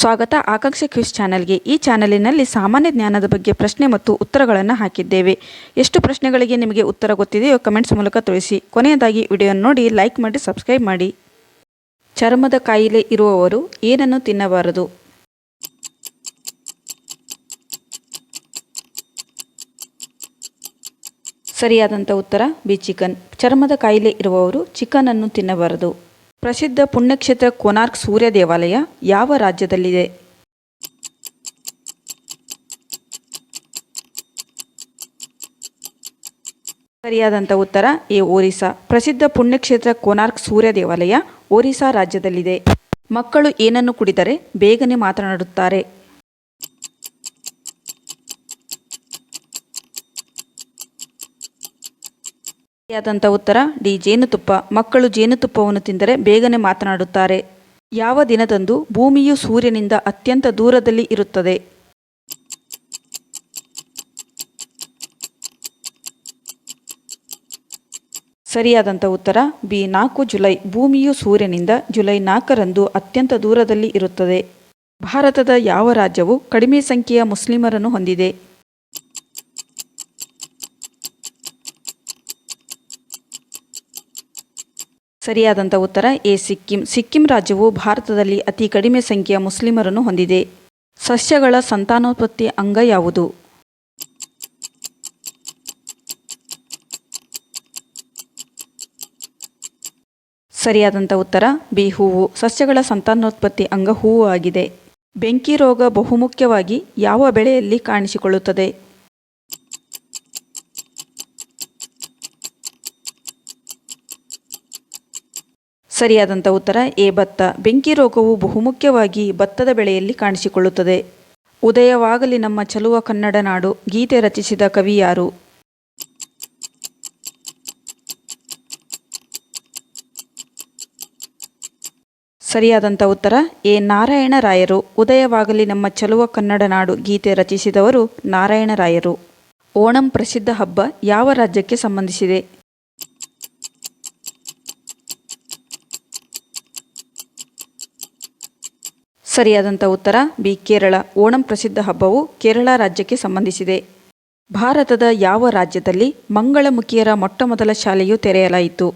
ಸ್ವಾಗತ ಆಕಾಂಕ್ಷೆ ಕ್ವಿಸ್ ಚಾನಲ್ಗೆ. ಈ ಚಾನಲಿನಲ್ಲಿ ಸಾಮಾನ್ಯ ಜ್ಞಾನದ ಬಗ್ಗೆ ಪ್ರಶ್ನೆ ಮತ್ತು ಉತ್ತರಗಳನ್ನು ಹಾಕಿದ್ದೇವೆ. ಎಷ್ಟು ಪ್ರಶ್ನೆಗಳಿಗೆ ನಿಮಗೆ ಉತ್ತರ ಗೊತ್ತಿದೆಯೋ ಕಮೆಂಟ್ಸ್ ಮೂಲಕ ತಿಳಿಸಿ. ಕೊನೆಯದಾಗಿ ವಿಡಿಯೋ ನೋಡಿ, ಲೈಕ್ ಮಾಡಿ, ಸಬ್ಸ್ಕ್ರೈಬ್ ಮಾಡಿ. ಚರ್ಮದ ಕಾಯಿಲೆ ಇರುವವರು ಏನನ್ನು ತಿನ್ನಬಾರದು. ಸರಿಯಾದಂಥ ಉತ್ತರ, ಬಿ ಚಿಕನ್. ಚರ್ಮದ ಕಾಯಿಲೆ ಇರುವವರು ಚಿಕನನ್ನು ತಿನ್ನಬಾರದು. ಪ್ರಸಿದ್ಧ ಪುಣ್ಯಕ್ಷೇತ್ರ ಕೋನಾರ್ಕ್ ಸೂರ್ಯ ದೇವಾಲಯ ಯಾವ ರಾಜ್ಯದಲ್ಲಿದೆ? ಸರಿಯಾದಂಥ ಉತ್ತರ, ಎ ಒರಿಸ್ಸಾ. ಪ್ರಸಿದ್ಧ ಪುಣ್ಯಕ್ಷೇತ್ರ ಕೋನಾರ್ಕ್ ಸೂರ್ಯ ದೇವಾಲಯ ಒರಿಸ್ಸಾ ರಾಜ್ಯದಲ್ಲಿದೆ. ಮಕ್ಕಳು ಏನನ್ನು ಕುಡಿದರೆ ಬೇಗನೆ ಮಾತನಾಡುತ್ತಾರೆ. ಸರಿಯಾದಂಥ ಉತ್ತರ, ಡಿ ಜೇನುತುಪ್ಪ. ಮಕ್ಕಳು ಜೇನುತುಪ್ಪವನ್ನು ತಿಂದರೆ ಬೇಗನೆ ಮಾತನಾಡುತ್ತಾರೆ. ಯಾವ ದಿನದಂದು ಭೂಮಿಯು ಸೂರ್ಯನಿಂದ ಅತ್ಯಂತ ದೂರದಲ್ಲಿ ಇರುತ್ತದೆ. ಸರಿಯಾದಂಥ ಉತ್ತರ, ಬಿ ನಾಲ್ಕು ಜುಲೈ. ಭೂಮಿಯು ಸೂರ್ಯನಿಂದ ಜುಲೈ ನಾಲ್ಕರಂದು ಅತ್ಯಂತ ದೂರದಲ್ಲಿ ಇರುತ್ತದೆ. ಭಾರತದ ಯಾವ ರಾಜ್ಯವು ಕಡಿಮೆ ಸಂಖ್ಯೆಯ ಮುಸ್ಲಿಮರನ್ನು ಹೊಂದಿದೆ? ಸರಿಯಾದಂಥ ಉತ್ತರ, ಎ ಸಿಕ್ಕಿಂ. ಸಿಕ್ಕಿಂ ರಾಜ್ಯವು ಭಾರತದಲ್ಲಿ ಅತಿ ಕಡಿಮೆ ಸಂಖ್ಯೆಯ ಮುಸ್ಲಿಮರನ್ನು ಹೊಂದಿದೆ. ಸಸ್ಯಗಳ ಸಂತಾನೋತ್ಪತ್ತಿ ಅಂಗ ಯಾವುದು? ಸರಿಯಾದಂಥ ಉತ್ತರ, ಬಿ ಹೂವು. ಸಸ್ಯಗಳ ಸಂತಾನೋತ್ಪತ್ತಿ ಅಂಗ ಹೂವು ಆಗಿದೆ. ಬೆಂಕಿ ರೋಗ ಬಹುಮುಖ್ಯವಾಗಿ ಯಾವ ಬೆಳೆಯಲ್ಲಿ ಕಾಣಿಸಿಕೊಳ್ಳುತ್ತದೆ? ಸರಿಯಾದಂಥ ಉತ್ತರ ಎ ಭತ್ತ, ಬೆಂಕಿ ರೋಗವು ಬಹುಮುಖ್ಯವಾಗಿ ಭತ್ತದ ಬೆಳೆಯಲ್ಲಿ ಕಾಣಿಸಿಕೊಳ್ಳುತ್ತದೆ. ಉದಯವಾಗಲಿ ನಮ್ಮ ಚಲುವ ಕನ್ನಡ ನಾಡು, ಗೀತೆ ರಚಿಸಿದ ಕವಿ ಯಾರು? ಸರಿಯಾದಂಥ ಉತ್ತರ, ಎ. ನಾರಾಯಣ ರಾಯರು, ಉದಯವಾಗಲಿ ನಮ್ಮ ಚಲುವ ಕನ್ನಡ ನಾಡು, ಗೀತೆ ರಚಿಸಿದವರು ನಾರಾಯಣ ರಾಯರು. ಓಣಂ ಪ್ರಸಿದ್ಧ ಹಬ್ಬ ಯಾವ ರಾಜ್ಯಕ್ಕೆ ಸಂಬಂಧಿಸಿದೆ? ಸರಿಯಾದಂಥ ಉತ್ತರ, ಬಿ, ಕೇರಳ. ಓಣಂ ಪ್ರಸಿದ್ಧ ಹಬ್ಬವು ಕೇರಳ ರಾಜ್ಯಕ್ಕೆ ಸಂಬಂಧಿಸಿದೆ. ಭಾರತದ ಯಾವ ರಾಜ್ಯದಲ್ಲಿ ಮಂಗಳಮುಖಿಯರ ಮೊಟ್ಟಮೊದಲ ಶಾಲೆಯು ತೆರೆಯಲಾಯಿತು?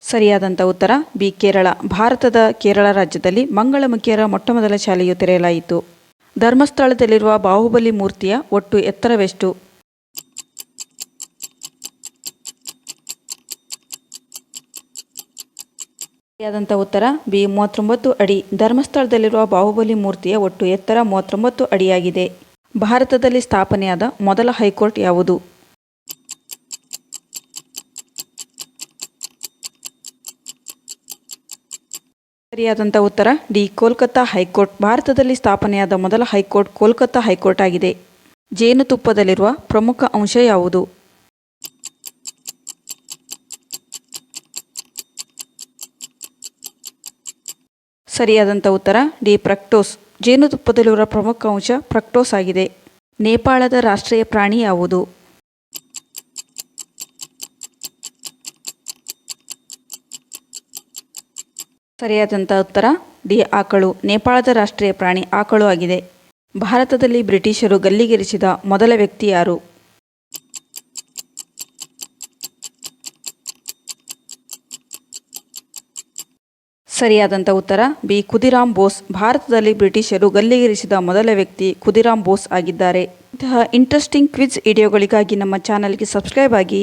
ಸರಿಯಾದಂಥ ಉತ್ತರ, ಬಿ, ಕೇರಳ. ಭಾರತದ ಕೇರಳ ರಾಜ್ಯದಲ್ಲಿ ಮಂಗಳಮುಖಿಯರ ಮೊಟ್ಟಮೊದಲ ಶಾಲೆಯು ತೆರೆಯಲಾಯಿತು. ಧರ್ಮಸ್ಥಳದಲ್ಲಿರುವ ಬಾಹುಬಲಿ ಮೂರ್ತಿಯ ಒಟ್ಟು ಎತ್ತರವೆಷ್ಟು? ಸರಿಯಾದಂಥ ಉತ್ತರ, ಬಿ ಮೂವತ್ತೊಂಬತ್ತು ಅಡಿ. ಧರ್ಮಸ್ಥಳದಲ್ಲಿರುವ ಬಾಹುಬಲಿ ಮೂರ್ತಿಯ ಒಟ್ಟು ಎತ್ತರ ಮೂವತ್ತೊಂಬತ್ತು ಅಡಿಯಾಗಿದೆ. ಭಾರತದಲ್ಲಿ ಸ್ಥಾಪನೆಯಾದ ಮೊದಲ ಹೈಕೋರ್ಟ್ ಯಾವುದು? ಸರಿಯಾದಂಥ ಉತ್ತರ, ಡಿ ಕೋಲ್ಕತ್ತಾ ಹೈಕೋರ್ಟ್. ಭಾರತದಲ್ಲಿ ಸ್ಥಾಪನೆಯಾದ ಮೊದಲ ಹೈಕೋರ್ಟ್ ಕೋಲ್ಕತ್ತಾ ಹೈಕೋರ್ಟ್ ಆಗಿದೆ. ಜೇನುತುಪ್ಪದಲ್ಲಿರುವ ಪ್ರಮುಖ ಅಂಶ ಯಾವುದು? ಸರಿಯಾದಂಥ ಉತ್ತರ, ಡಿ. ಪ್ರಕ್ಟೋಸ್. ಜೇನುತುಪ್ಪದಲ್ಲಿರುವ ಪ್ರಮುಖ ಅಂಶ ಪ್ರಕ್ಟೋಸ್ ಆಗಿದೆ. ನೇಪಾಳದ ರಾಷ್ಟ್ರೀಯ ಪ್ರಾಣಿ ಯಾವುದು? ಸರಿಯಾದಂಥ ಉತ್ತರ, ಡಿ. ಆಕಳು. ನೇಪಾಳದ ರಾಷ್ಟ್ರೀಯ ಪ್ರಾಣಿ ಆಕಳು ಆಗಿದೆ. ಭಾರತದಲ್ಲಿ ಬ್ರಿಟಿಷರು ಗಲ್ಲಿಗೇರಿಸಿದ ಮೊದಲ ವ್ಯಕ್ತಿ ಯಾರು? ಸರಿಯಾದಂಥ ಉತ್ತರ. ಬಿ. ಖುದಿರಾಮ್ ಬೋಸ್. ಭಾರತದಲ್ಲಿ ಬ್ರಿಟಿಷರು ಗಲ್ಲಿಗೇರಿಸಿದ ಮೊದಲ ವ್ಯಕ್ತಿ ಖುದಿರಾಮ್ ಬೋಸ್ ಆಗಿದ್ದಾರೆ. ಇಂತಹ ಇಂಟ್ರೆಸ್ಟಿಂಗ್ ಕ್ವಿಜ್ ವಿಡಿಯೋಗಳಿಗಾಗಿ ನಮ್ಮ ಚಾನಲ್ಗೆ ಸಬ್ಸ್ಕ್ರೈಬ್ ಆಗಿ.